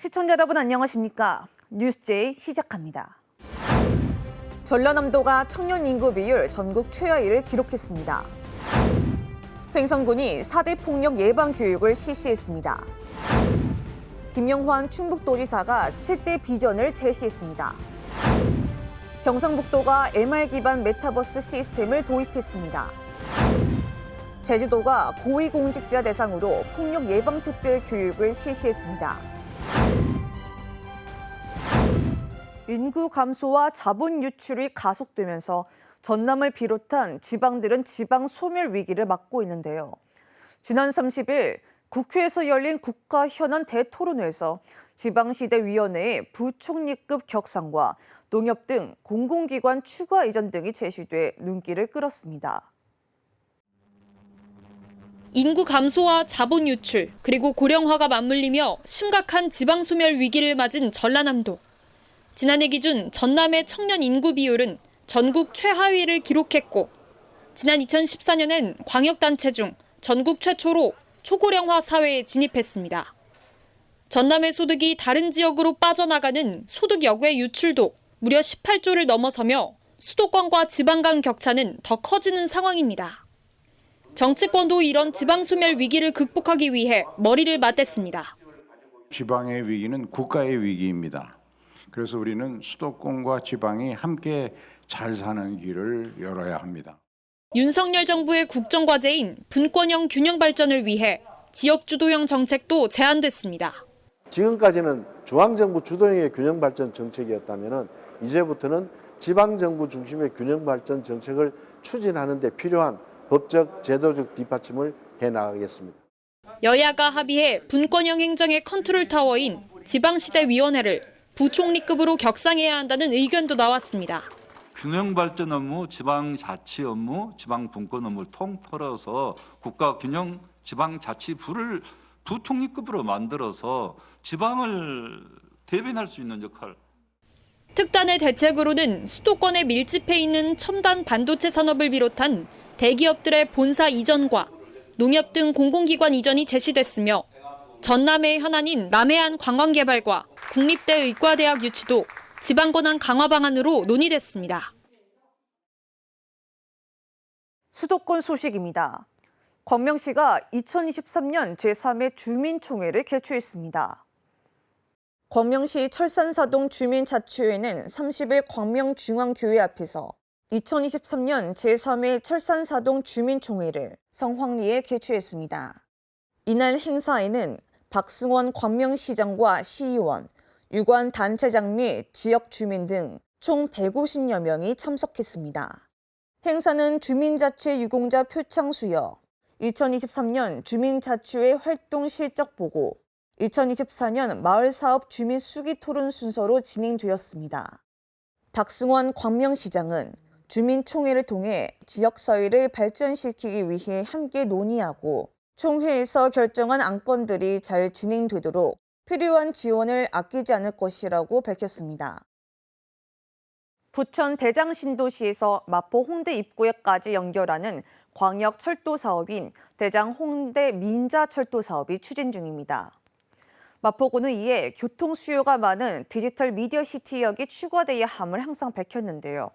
시청자 여러분 안녕하십니까? 뉴스제이 시작합니다. 전라남도가 청년 인구 비율 전국 최하위를 기록했습니다. 횡성군이 4대 폭력 예방 교육을 실시했습니다. 김영환 충북도지사가 7대 비전을 제시했습니다. 경상북도가 MR 기반 메타버스 시스템을 도입했습니다. 제주도가 고위공직자 대상으로 폭력 예방 특별 교육을 실시했습니다. 인구 감소와 자본 유출이 가속되면서 전남을 비롯한 지방들은 지방 소멸 위기를 맞고 있는데요. 지난 30일 국회에서 열린 국가 현안 대토론회에서 지방시대위원회의 부총리급 격상과 농협 등 공공기관 추가 이전 등이 제시돼 눈길을 끌었습니다. 인구 감소와 자본 유출, 그리고 고령화가 맞물리며 심각한 지방 소멸 위기를 맞은 전라남도. 지난해 기준 전남의 청년 인구 비율은 전국 최하위를 기록했고 지난 2014년엔 광역단체 중 전국 최초로 초고령화 사회에 진입했습니다. 전남의 소득이 다른 지역으로 빠져나가는 소득 역외 유출도 무려 18조를 넘어서며 수도권과 지방 간 격차는 더 커지는 상황입니다. 정치권도 이런 지방 소멸 위기를 극복하기 위해 머리를 맞댔습니다. 지방의 위기는 국가의 위기입니다. 그래서 우리는 수도권과 지방이 함께 잘 사는 길을 열어야 합니다. 윤석열 정부의 국정과제인 분권형 균형 발전을 위해 지역 주도형 정책도 제안됐습니다. 지금까지는 중앙정부 주도형의 균형 발전 정책이었다면 이제부터는 지방정부 중심의 균형 발전 정책을 추진하는 데 필요한 법적, 제도적 뒷받침을 해 나가겠습니다. 여야가 합의해 분권형 행정의 컨트롤 타워인 지방시대위원회를 부총리급으로 격상해야 한다는 의견도 나왔습니다. 균형 발전 업무, 지방 자치 업무, 지방 분권 업무를 통틀어서 국가 균형 지방 자치부를 부총리급으로 만들어서 지방을 대변할 수 있는 역할. 특단의 대책으로는 수도권에 밀집해 있는 첨단 반도체 산업을 비롯한 대기업들의 본사 이전과 농협 등 공공기관 이전이 제시됐으며 전남의 현안인 남해안 관광개발과 국립대 의과대학 유치도 지방권한 강화 방안으로 논의됐습니다. 수도권 소식입니다. 광명시가 2023년 제3회 주민총회를 개최했습니다. 광명시 철산사동 주민자치회는 30일 광명중앙교회 앞에서 2023년 제3회 철산사동 주민총회를 성황리에 개최했습니다. 이날 행사에는 박승원 광명시장과 시의원, 유관 단체장 및 지역 주민 등 총 150여 명이 참석했습니다. 행사는 주민자치 유공자 표창 수여, 2023년 주민자치회 활동 실적 보고, 2024년 마을사업 주민 수기 토론 순서로 진행되었습니다. 박승원 광명시장은 주민총회를 통해 지역사회를 발전시키기 위해 함께 논의하고 총회에서 결정한 안건들이 잘 진행되도록 필요한 지원을 아끼지 않을 것이라고 밝혔습니다. 부천 대장 신도시에서 마포 홍대 입구역까지 연결하는 광역 철도 사업인 대장 홍대 민자 철도 사업이 추진 중입니다. 마포구는 이에 교통 수요가 많은 디지털 미디어 시티역이 추가돼야 함을 항상 밝혔는데요.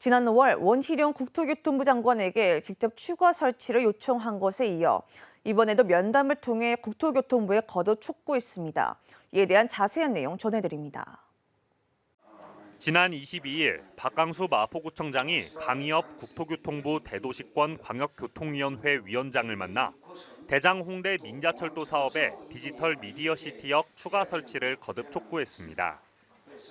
지난 5월 원희룡 국토교통부 장관에게 직접 추가 설치를 요청한 것에 이어 이번에도 면담을 통해 국토교통부에 거듭 촉구했습니다. 이에 대한 자세한 내용 전해드립니다. 지난 22일 박강수 마포구청장이 강의업 국토교통부 대도시권 광역교통위원회 위원장을 만나 대장 홍대 민자철도 사업의 디지털 미디어 시티역 추가 설치를 거듭 촉구했습니다.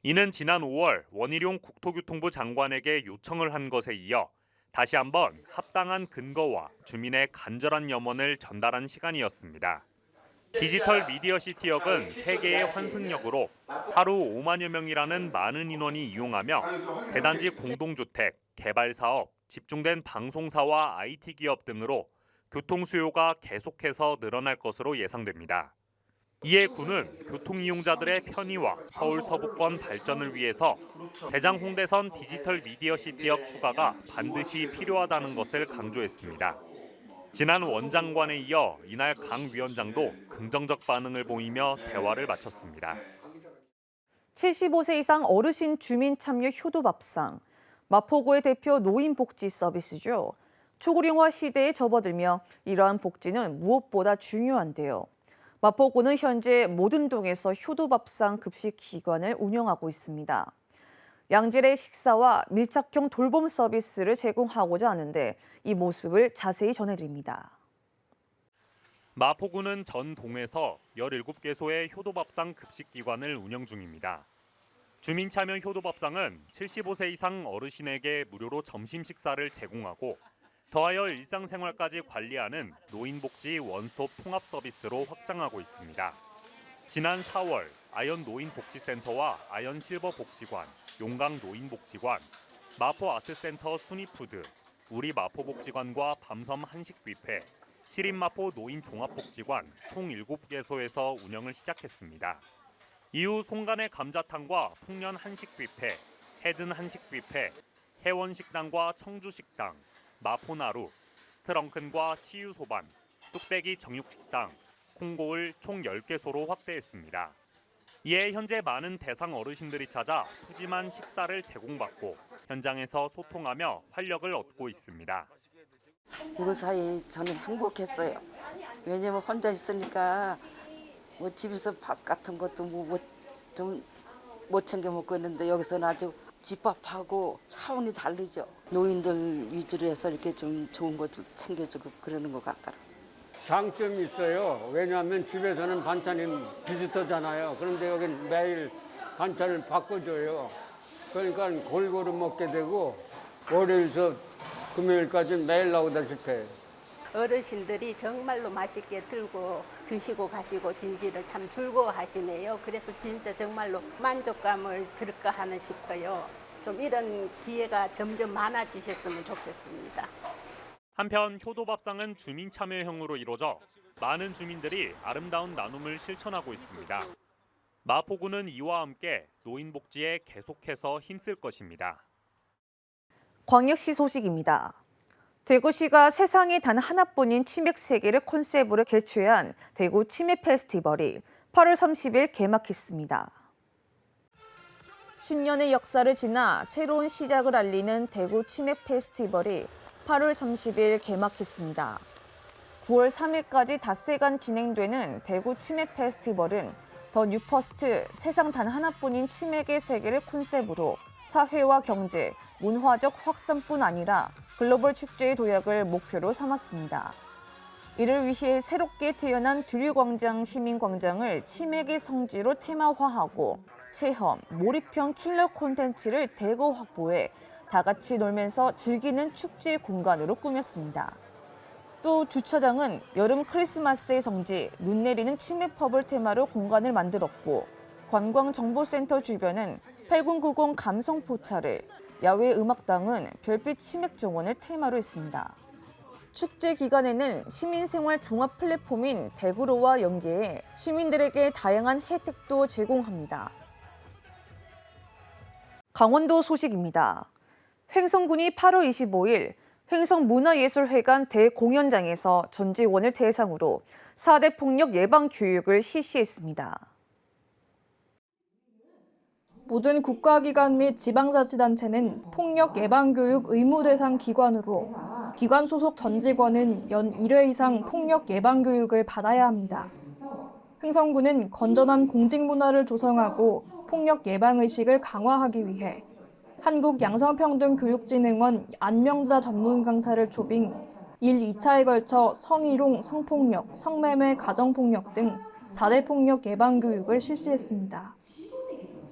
이는 지난 5월 원희룡 국토교통부 장관에게 요청을 한 것에 이어 다시 한번 합당한 근거와 주민의 간절한 염원을 전달한 시간이었습니다. 디지털 미디어 시티역은 세개의 환승역으로 하루 5만여 명이라는 많은 인원이 이용하며 대단지 공동주택, 개발 사업, 집중된 방송사와 IT 기업 등으로 교통 수요가 계속해서 늘어날 것으로 예상됩니다. 이에 군은 교통 이용자들의 편의와 서울 서부권 발전을 위해서 대장 홍대선 디지털 미디어 시티역 추가가 반드시 필요하다는 것을 강조했습니다. 지난 원장관에 이어 이날 강 위원장도 긍정적 반응을 보이며 대화를 마쳤습니다. 75세 이상 어르신 주민 참여 효도 밥상. 마포구의 대표 노인 복지 서비스죠. 초고령화 시대에 접어들며 이러한 복지는 무엇보다 중요한데요. 마포구는 현재 모든 동에서 효도 밥상 급식 기관을 운영하고 있습니다. 양질의 식사와 밀착형 돌봄 서비스를 제공하고자 하는데 이 모습을 자세히 전해드립니다. 마포구는 전 동에서 17개소의 효도밥상 급식 기관을 운영 중입니다. 주민 참여 효도밥상은 75세 이상 어르신에게 무료로 점심 식사를 제공하고 더하여 일상생활까지 관리하는 노인복지 원스톱 통합 서비스로 확장하고 있습니다. 지난 4월 아연 노인복지센터와 아연 실버 복지관, 용강 노인복지관, 마포 아트센터 순이푸드, 우리 마포복지관과 밤섬 한식뷔페, 시립마포 노인종합복지관 총 7개소에서 운영을 시작했습니다. 이후 송간의 감자탕과 풍년 한식뷔페, 해든 한식뷔페, 해원식당과 청주식당, 마포나루, 스트렁큰과 치유소반, 뚝배기 정육식당, 콩고을 총 10개소로 확대했습니다. 이에 현재 많은 대상 어르신들이 찾아 푸짐한 식사를 제공받고 현장에서 소통하며 활력을 얻고 있습니다. 그 사이 저는 행복했어요. 왜냐면 혼자 있으니까 뭐 집에서 밥 같은 것도 뭐좀 못 챙겨 먹고 있는데 여기서는 아주 집밥하고 차원이 다르죠. 노인들 위주로 해서 이렇게 좀 좋은 것도 챙겨주고 그러는 것 같더라고요. 장점이 있어요. 왜냐하면 집에서는 반찬이 비슷하잖아요. 그런데 여긴 매일 반찬을 바꿔줘요. 그러니까 골고루 먹게 되고 월요일서 금요일까지 매일 나오다시피 해요. 어르신들이 정말로 맛있게 들고 드시고 가시고 진지를 참 즐거워하시네요. 그래서 진짜 정말로 만족감을 들까 하는 싶어요. 좀 이런 기회가 점점 많아지셨으면 좋겠습니다. 한편 효도밥상은 주민 참여형으로 이루어져 많은 주민들이 아름다운 나눔을 실천하고 있습니다. 마포구는 이와 함께 노인 복지에 계속해서 힘쓸 것입니다. 광역시 소식입니다. 대구시가 세상에 단 하나뿐인 치맥 세계를 컨셉으로 개최한 대구 치맥 페스티벌이 8월 30일 개막했습니다. 10년의 역사를 지나 새로운 시작을 알리는 대구 치맥 페스티벌이 8월 30일 개막했습니다. 9월 3일까지 닷새간 진행되는 대구 치맥 페스티벌은 더 뉴퍼스트 세상 단 하나뿐인 치맥의 세계를 컨셉으로 사회와 경제, 문화적 확산뿐 아니라 글로벌 축제의 도약을 목표로 삼았습니다. 이를 위해 새롭게 태어난 두류광장 시민광장을 치맥의 성지로 테마화하고 체험, 몰입형 킬러 콘텐츠를 대거 확보해 다 같이 놀면서 즐기는 축제 공간으로 꾸몄습니다. 또 주차장은 여름 크리스마스의 성지 눈 내리는 치맥펍을 테마로 공간을 만들었고 관광정보센터 주변은 8090 감성 포차를 야외 음악당은 별빛 치맥 정원을 테마로 했습니다. 축제 기간에는 시민생활 종합 플랫폼인 대구로와 연계해 시민들에게 다양한 혜택도 제공합니다. 강원도 소식입니다. 횡성군이 8월 25일 횡성문화예술회관 대공연장에서 전직원을 대상으로 4대 폭력 예방 교육을 실시했습니다. 모든 국가기관 및 지방자치단체는 폭력 예방교육 의무 대상 기관으로 기관 소속 전 직원은 연 1회 이상 폭력 예방교육을 받아야 합니다. 흥성군은 건전한 공직 문화를 조성하고 폭력 예방 의식을 강화하기 위해 한국 양성평등교육진흥원 안명자 전문 강사를 초빙 1, 2차에 걸쳐 성희롱, 성폭력, 성매매, 가정폭력 등 4대 폭력 예방 교육을 실시했습니다.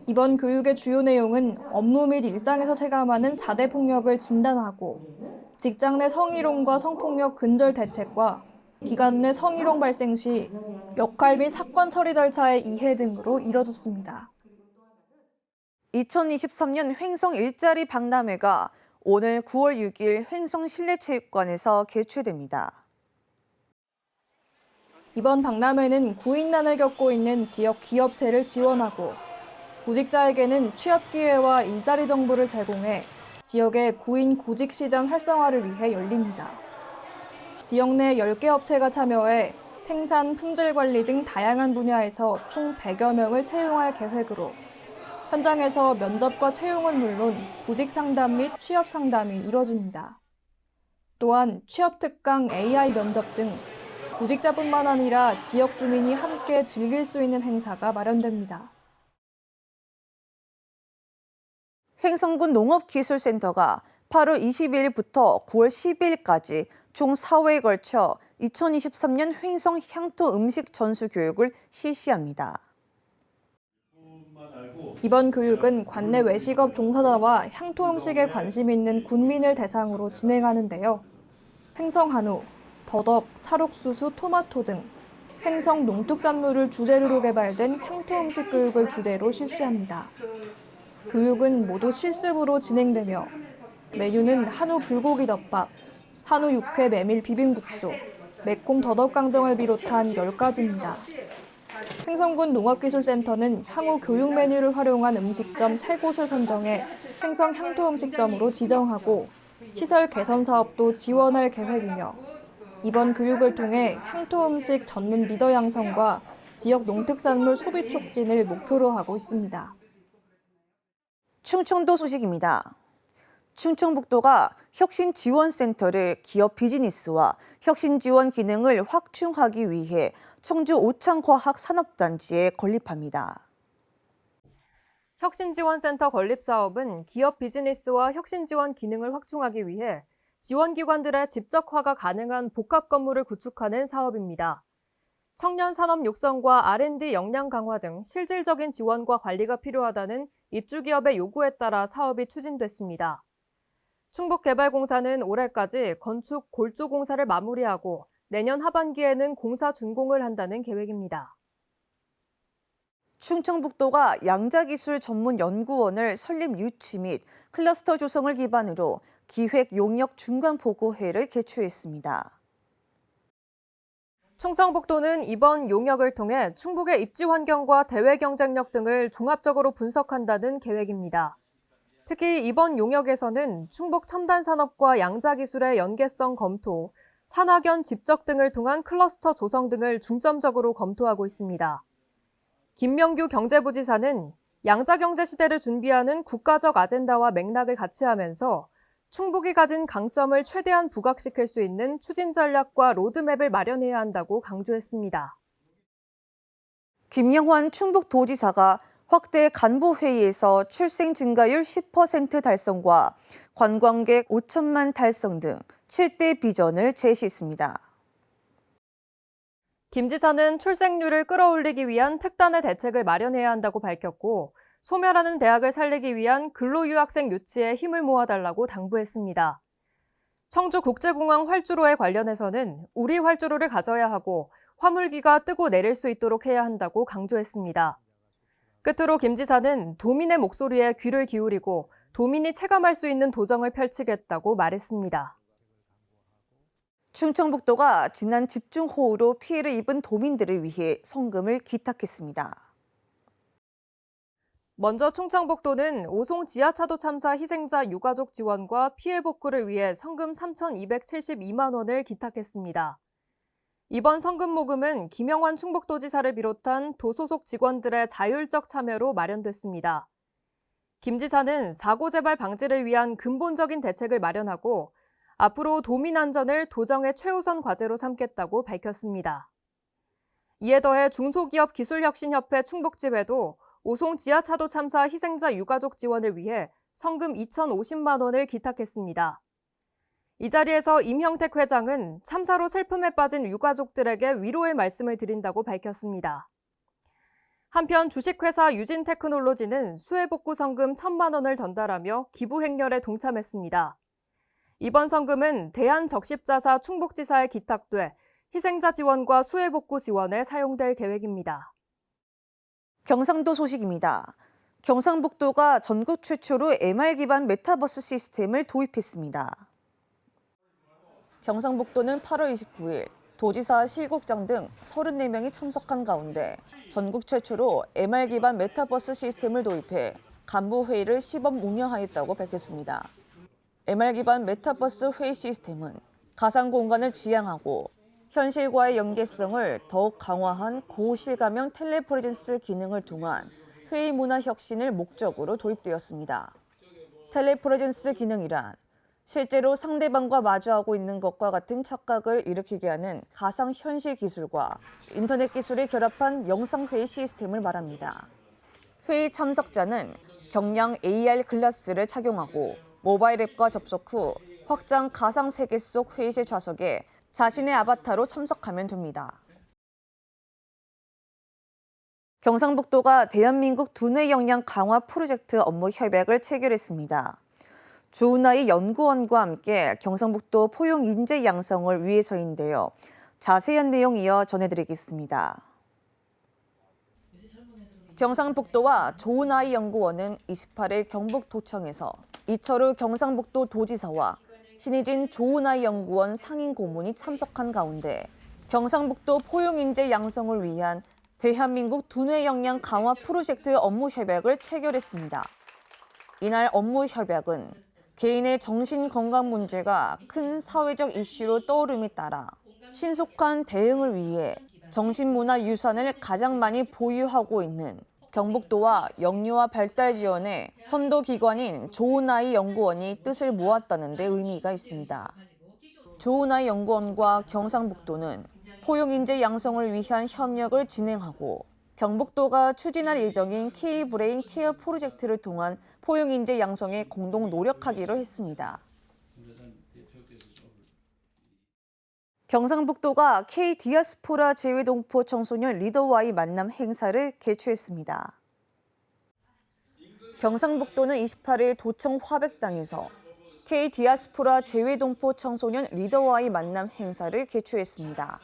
이번 교육의 주요 내용은 업무 및 일상에서 체감하는 4대 폭력을 진단하고 직장 내 성희롱과 성폭력 근절 대책과 기관 내 성희롱 발생 시 역할 및 사건 처리 절차의 이해 등으로 이뤄졌습니다. 2023년 횡성 일자리 박람회가 오늘 9월 6일 횡성 실내체육관에서 개최됩니다. 이번 박람회는 구인난을 겪고 있는 지역 기업체를 지원하고 구직자에게는 취업 기회와 일자리 정보를 제공해 지역의 구인 구직 시장 활성화를 위해 열립니다. 지역 내 10개 업체가 참여해 생산, 품질 관리 등 다양한 분야에서 총 100여 명을 채용할 계획으로 현장에서 면접과 채용은 물론 구직 상담 및 취업 상담이 이뤄집니다. 또한 취업 특강 AI 면접 등 구직자뿐만 아니라 지역 주민이 함께 즐길 수 있는 행사가 마련됩니다. 횡성군 농업기술센터가 8월 22일부터 9월 10일까지 총 4회에 걸쳐 2023년 횡성 향토 음식 전수 교육을 실시합니다. 이번 교육은 관내 외식업 종사자와 향토 음식에 관심 있는 군민을 대상으로 진행하는데요. 횡성 한우, 더덕, 찰옥수수, 토마토 등 횡성 농특산물을 주재료로 개발된 향토 음식 교육을 주제로 실시합니다. 교육은 모두 실습으로 진행되며 메뉴는 한우 불고기 덮밥, 한우 육회 메밀 비빔국수, 매콤 더덕 강정을 비롯한 10가지입니다. 횡성군 농업기술센터는 향후 교육 메뉴를 활용한 음식점 3곳을 선정해 횡성 향토 음식점으로 지정하고 시설 개선 사업도 지원할 계획이며 이번 교육을 통해 향토 음식 전문 리더 양성과 지역 농특산물 소비 촉진을 목표로 하고 있습니다. 충청도 소식입니다. 충청북도가 혁신지원센터를 기업 비즈니스와 혁신지원 기능을 확충하기 위해 청주 오창과학산업단지에 건립합니다. 혁신지원센터 건립 사업은 기업 비즈니스와 혁신지원 기능을 확충하기 위해 지원기관들의 집적화가 가능한 복합 건물을 구축하는 사업입니다. 청년 산업 육성과 R&D 역량 강화 등 실질적인 지원과 관리가 필요하다는 입주 기업의 요구에 따라 사업이 추진됐습니다. 충북개발공사는 올해까지 건축 골조 공사를 마무리하고 내년 하반기에는 공사 준공을 한다는 계획입니다. 충청북도가 양자기술 전문 연구원을 설립 유치 및 클러스터 조성을 기반으로 기획 용역 중간 보고회를 개최했습니다. 충청북도는 이번 용역을 통해 충북의 입지 환경과 대외 경쟁력 등을 종합적으로 분석한다는 계획입니다. 특히 이번 용역에서는 충북 첨단 산업과 양자 기술의 연계성 검토, 산학연 집적 등을 통한 클러스터 조성 등을 중점적으로 검토하고 있습니다. 김명규 경제부지사는 양자 경제 시대를 준비하는 국가적 아젠다와 맥락을 같이 하면서 충북이 가진 강점을 최대한 부각시킬 수 있는 추진 전략과 로드맵을 마련해야 한다고 강조했습니다. 김영환 충북도지사가 확대 간부회의에서 출생 증가율 10% 달성과 관광객 5천만 달성 등 7대 비전을 제시했습니다. 김 지사는 출생률을 끌어올리기 위한 특단의 대책을 마련해야 한다고 밝혔고 소멸하는 대학을 살리기 위한 근로유학생 유치에 힘을 모아달라고 당부했습니다. 청주 국제공항 활주로에 관련해서는 우리 활주로를 가져야 하고 화물기가 뜨고 내릴 수 있도록 해야 한다고 강조했습니다. 끝으로 김 지사는 도민의 목소리에 귀를 기울이고 도민이 체감할 수 있는 도정을 펼치겠다고 말했습니다. 충청북도가 지난 집중호우로 피해를 입은 도민들을 위해 성금을 기탁했습니다. 먼저 충청북도는 오송 지하차도 참사 희생자 유가족 지원과 피해 복구를 위해 성금 3,272만 원을 기탁했습니다. 이번 성금 모금은 김영환 충북도지사를 비롯한 도소속 직원들의 자율적 참여로 마련됐습니다. 김 지사는 사고 재발 방지를 위한 근본적인 대책을 마련하고 앞으로 도민 안전을 도정의 최우선 과제로 삼겠다고 밝혔습니다. 이에 더해 중소기업 기술혁신협회 충북집에도 오송 지하차도 참사 희생자 유가족 지원을 위해 성금 2,050만 원을 기탁했습니다. 이 자리에서 임형택 회장은 참사로 슬픔에 빠진 유가족들에게 위로의 말씀을 드린다고 밝혔습니다. 한편 주식회사 유진테크놀로지는 수해복구 성금 1천만 원을 전달하며 기부 행렬에 동참했습니다. 이번 성금은 대한적십자사 충북지사에 기탁돼 희생자 지원과 수해복구 지원에 사용될 계획입니다. 경상도 소식입니다. 경상북도가 전국 최초로 MR 기반 메타버스 시스템을 도입했습니다. 경상북도는 8월 29일 도지사, 실국장 등 34명이 참석한 가운데 전국 최초로 MR 기반 메타버스 시스템을 도입해 간부 회의를 시범 운영하였다고 밝혔습니다. MR 기반 메타버스 회의 시스템은 가상 공간을 지향하고 현실과의 연계성을 더욱 강화한 고실감형 텔레프레젠스 기능을 통한 회의 문화 혁신을 목적으로 도입되었습니다. 텔레프레젠스 기능이란 실제로 상대방과 마주하고 있는 것과 같은 착각을 일으키게 하는 가상 현실 기술과 인터넷 기술이 결합한 영상 회의 시스템을 말합니다. 회의 참석자는 경량 AR 글라스를 착용하고 모바일 앱과 접속 후 확장 가상 세계 속 회의실 좌석에 자신의 아바타로 참석하면 됩니다. 경상북도가 대한민국 두뇌 역량 강화 프로젝트 업무 협약을 체결했습니다. 조은아이 연구원과 함께 경상북도 포용 인재 양성을 위해서인데요. 자세한 내용 이어 전해드리겠습니다. 경상북도와 조은아이 연구원은 28일 경북도청에서 이철우 경상북도 도지사와 신희진 조은아이 연구원 상임 고문이 참석한 가운데 경상북도 포용인재 양성을 위한 대한민국 두뇌 역량 강화 프로젝트 업무 협약을 체결했습니다. 이날 업무 협약은 개인의 정신 건강 문제가 큰 사회적 이슈로 떠오름에 따라 신속한 대응을 위해 정신문화 유산을 가장 많이 보유하고 있는 경북도와 영유아 발달 지원의 선도 기관인 좋은 아이 연구원이 뜻을 모았다는 데 의미가 있습니다. 좋은 아이 연구원과 경상북도는 포용 인재 양성을 위한 협력을 진행하고 경북도가 추진할 예정인 K-브레인 케어 프로젝트를 통한 포용 인재 양성에 공동 노력하기로 했습니다. 경상북도가 K 디아스포라 재외동포 청소년 리더와의 만남 행사를 개최했습니다. 경상북도는 28일 도청 화백당에서 K 디아스포라 재외동포 청소년 리더와의 만남 행사를 개최했습니다.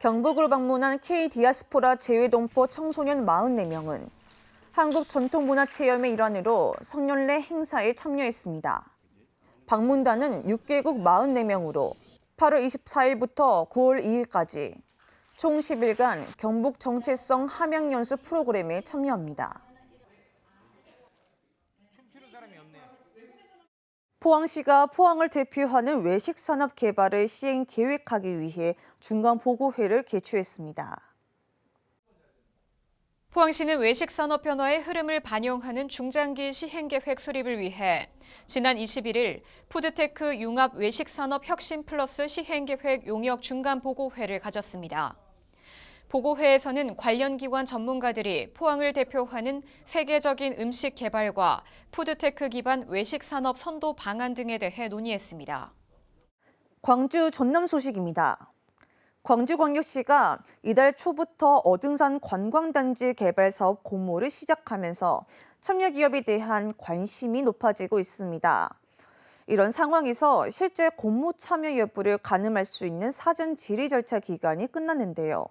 경북으로 방문한 K 디아스포라 재외동포 청소년 44명은 한국 전통문화체험의 일환으로 성년례 행사에 참여했습니다. 방문단은 6개국 44명으로 8월 24일부터 9월 2일까지 총 10일간 경북 정체성 함양 연수 프로그램에 참여합니다. 포항시가 포항을 대표하는 외식 산업 개발을 시행 계획하기 위해 중간 보고회를 개최했습니다. 포항시는 외식 산업 변화의 흐름을 반영하는 중장기 시행 계획 수립을 위해 지난 21일 푸드테크 융합 외식 산업 혁신 플러스 시행 계획 용역 중간 보고회를 가졌습니다. 보고회에서는 관련 기관 전문가들이 포항을 대표하는 세계적인 음식 개발과 푸드테크 기반 외식 산업 선도 방안 등에 대해 논의했습니다. 광주 전남 소식입니다. 광주광역시가 이달 초부터 어등산 관광단지 개발 사업 공모를 시작하면서 참여 기업에 대한 관심이 높아지고 있습니다. 이런 상황에서 실제 공모 참여 여부를 가늠할 수 있는 사전 질의 절차 기간이 끝났는데요.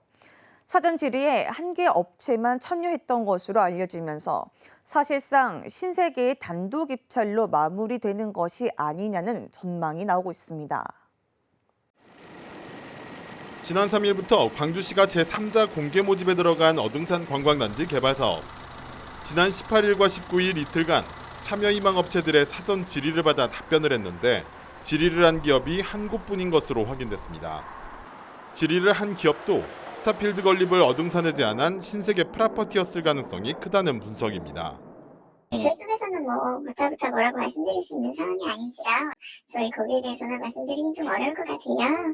사전 질의에 한 개 업체만 참여했던 것으로 알려지면서 사실상 신세계의 단독 입찰로 마무리되는 것이 아니냐는 전망이 나오고 있습니다. 지난 3일부터 광주시가 제3자 공개 모집에 들어간 어등산 관광단지 개발 사업. 지난 18일과 19일 이틀간 참여 희망 업체들의 사전 질의를 받아 답변을 했는데 질의를 한 기업이 한 곳뿐인 것으로 확인됐습니다. 질의를 한 기업도 스타필드 건립을 어등산에 제안한 신세계 프라퍼티였을 가능성이 크다는 분석입니다. 저희 쪽에서는 뭐 부터부터 뭐라고 말씀드릴 수 있는 상황이 아니지라 저희 거기에 대해서는 말씀드리긴 좀 어려울 것 같아요.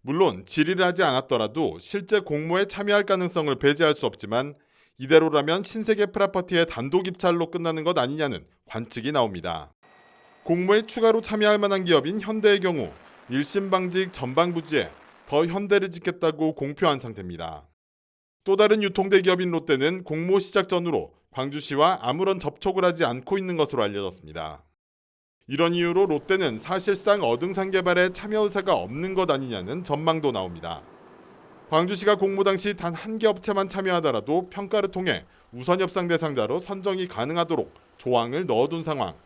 물론 질의를 하지 않았더라도 실제 공모에 참여할 가능성을 배제할 수 없지만 이대로라면 신세계 프라퍼티의 단독 입찰로 끝나는 것 아니냐는 관측이 나옵니다. 공모에 추가로 참여할 만한 기업인 현대의 경우 1심 방직 전방 부지에 더 현대를 짓겠다고 공표한 상태입니다. 또 다른 유통대 기업인 롯데는 공모 시작 전후로 광주시와 아무런 접촉을 하지 않고 있는 것으로 알려졌습니다. 이런 이유로 롯데는 사실상 어등산 개발에 참여 의사가 없는 것 아니냐는 전망도 나옵니다. 광주시가 공모 당시 단 한 개 업체만 참여하더라도 평가를 통해 우선 협상 대상자로 선정이 가능하도록 조항을 넣어둔 상황.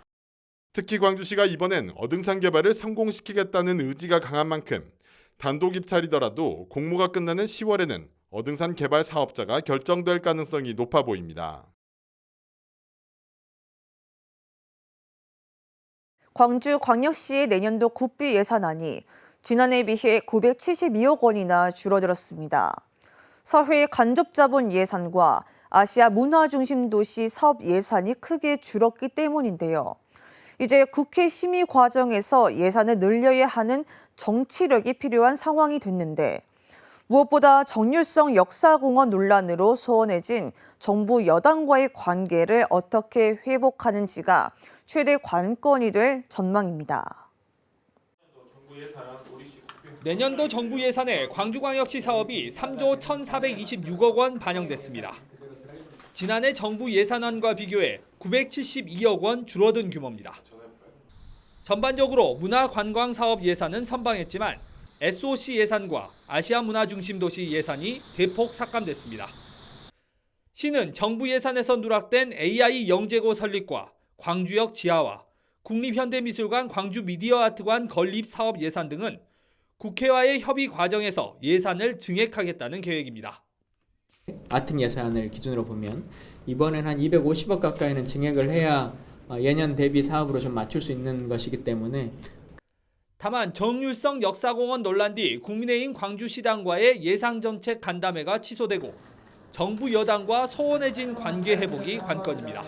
특히 광주시가 이번엔 어등산 개발을 성공시키겠다는 의지가 강한 만큼 단독 입찰이더라도 공모가 끝나는 10월에는 어등산 개발 사업자가 결정될 가능성이 높아 보입니다. 광주광역시의 내년도 국비 예산안이 지난해에 비해 972억 원이나 줄어들었습니다. 사회 간접자본 예산과 아시아 문화중심도시 사업 예산이 크게 줄었기 때문인데요. 이제 국회 심의 과정에서 예산을 늘려야 하는 정치력이 필요한 상황이 됐는데 무엇보다 정률성 역사공원 논란으로 소원해진 정부 여당과의 관계를 어떻게 회복하는지가 최대 관건이 될 전망입니다. 내년도 정부 예산에 광주광역시 사업이 3조 1,426억 원 반영됐습니다. 지난해 정부 예산안과 비교해 972억 원 줄어든 규모입니다. 전반적으로 문화관광 사업 예산은 선방했지만 SOC 예산과 아시아 문화중심도시 예산이 대폭 삭감됐습니다. 시는 정부 예산에서 누락된 AI 영재고 설립과 광주역 지하화, 국립현대미술관 광주 미디어아트관 건립 사업 예산 등은 국회와의 협의 과정에서 예산을 증액하겠다는 계획입니다. 아트 예산을 기준으로 보면 이번엔 한 250억 가까이는 증액을 해야 어, 예년 대비 사업으로 좀 맞출 수 있는 것이기 때문에 다만 정률성 역사공원 논란 뒤 국민의힘 광주시당과의 예상정책 간담회가 취소되고 정부 여당과 소원해진 관계 회복이 관건입니다.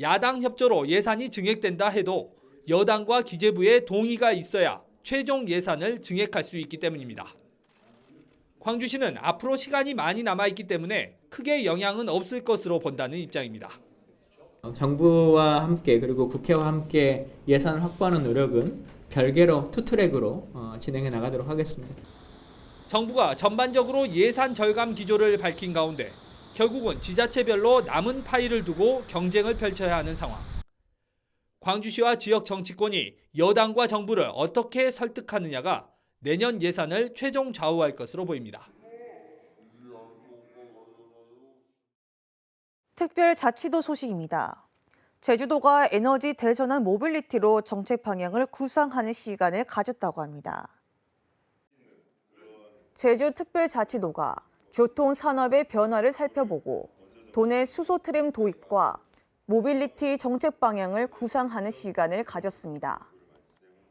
야당 협조로 예산이 증액된다 해도 여당과 기재부의 동의가 있어야 최종 예산을 증액할 수 있기 때문입니다. 광주시는 앞으로 시간이 많이 남아 있기 때문에 크게 영향은 없을 것으로 본다는 입장입니다. 어, 정부와 함께 그리고 국회와 함께 예산을 확보하는 노력은 별개로 투트랙으로 어, 진행해 나가도록 하겠습니다. 정부가 전반적으로 예산 절감 기조를 밝힌 가운데 결국은 지자체별로 남은 파일을 두고 경쟁을 펼쳐야 하는 상황. 광주시와 지역 정치권이 여당과 정부를 어떻게 설득하느냐가 내년 예산을 최종 좌우할 것으로 보입니다. 특별자치도 소식입니다. 제주도가 에너지 대전환 모빌리티로 정책 방향을 구상하는 시간을 가졌다고 합니다. 제주특별자치도가 교통산업의 변화를 살펴보고 도내 수소 트램 도입과 모빌리티 정책 방향을 구상하는 시간을 가졌습니다.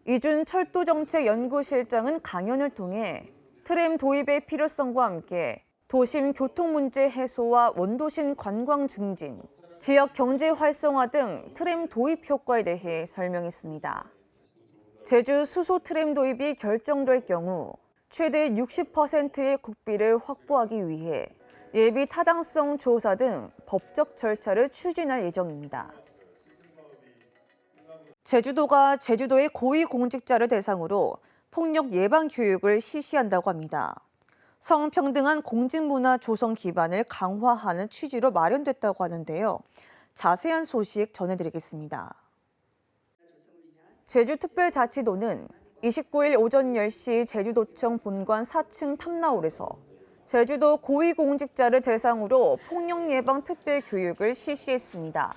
이준 철도정책연구실장은 강연을 통해 트램 도입의 필요성과 함께 도심 교통 문제 해소와 원도심 관광 증진, 지역 경제 활성화 등 트램 도입 효과에 대해 설명했습니다. 제주 수소 트램 도입이 결정될 경우 최대 60%의 국비를 확보하기 위해 예비 타당성 조사 등 법적 절차를 추진할 예정입니다. 제주도가 제주도의 고위공직자를 대상으로 폭력 예방 교육을 실시한다고 합니다. 성평등한 공직문화 조성 기반을 강화하는 취지로 마련됐다고 하는데요. 자세한 소식 전해드리겠습니다. 제주특별자치도는 29일 오전 10시 제주도청 본관 4층 탐나홀에서 제주도 고위공직자를 대상으로 폭력 예방 특별 교육을 실시했습니다.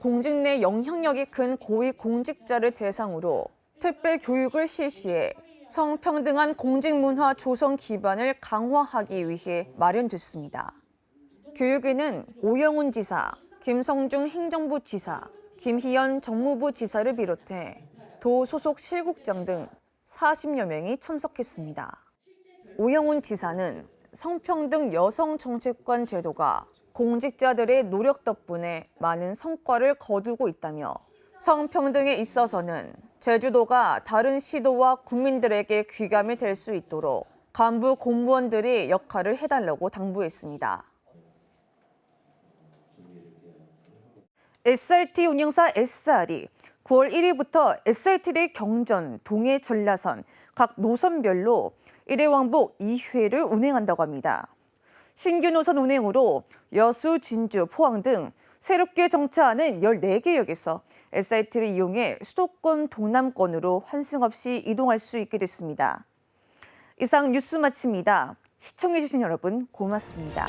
공직 내 영향력이 큰 고위공직자를 대상으로 특별 교육을 실시해 성평등한 공직 문화 조성 기반을 강화하기 위해 마련됐습니다. 교육에는 오영훈 지사, 김성중 행정부 지사, 김희연 정무부 지사를 비롯해 도 소속 실국장 등 40여 명이 참석했습니다. 오영훈 지사는 성평등 여성 정책관 제도가 공직자들의 노력 덕분에 많은 성과를 거두고 있다며 성평등에 있어서는 제주도가 다른 시도와 국민들에게 귀감이 될 수 있도록 간부 공무원들이 역할을 해달라고 당부했습니다. SRT 운영사 SR이 9월 1일부터 SRT 경전, 동해 전라선 각 노선별로 일회왕복 2회를 운행한다고 합니다. 신규 노선 운행으로 여수, 진주, 포항 등 새롭게 정차하는 14개 역에서 SRT를 이용해 수도권 동남권으로 환승 없이 이동할 수 있게 됐습니다. 이상 뉴스 마칩니다. 시청해주신 여러분 고맙습니다.